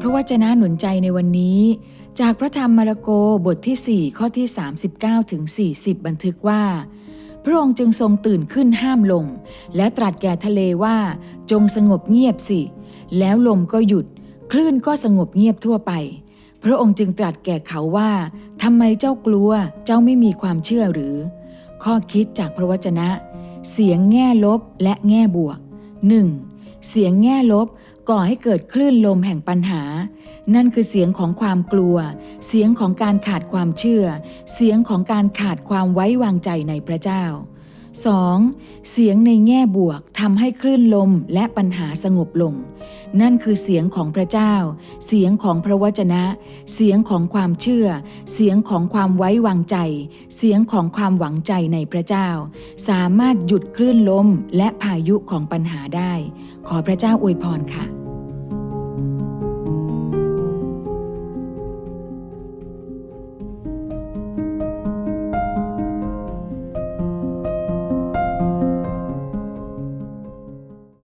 พระวจนะหนุนใจในวันนี้ จากพระธรรมมาระโกบทที่ 4 ข้อที่ 39ถึง40 บันทึกว่า พระองค์จึงทรงตื่นขึ้นห้ามลม และตรัสแก่ทะเลว่า จงสงบเงียบสิ แล้วลมก็หยุด คลื่นก็สงบเงียบทั่วไป พระองค์จึงตรัสแก่เขาว่าทำไมเจ้ากลัวเจ้าไม่มีความเชื่อหรือ ข้อคิดจากพระวจนะ เสียงแง่ลบและแง่บวก 1. เสียงแง่ลบ ก่อให้เกิดคลื่นลมแห่งปัญหา นั่นคือเสียงของความกลัว เสียงของการขาดความเชื่อ เสียงของการขาดความไว้วางใจในพระเจ้า 2. เสียงในแง่บวกทำให้คลื่นลมและปัญหาสงบลง นั่นคือเสียงของพระเจ้า เสียงของพระวจนะ เสียงของความเชื่อ เสียงของความไว้วางใจ เสียงของความหวังใจในพระเจ้า สามารถหยุดคลื่นลมและพายุของปัญหาได้ ขอพระเจ้าอวยพรค่ะ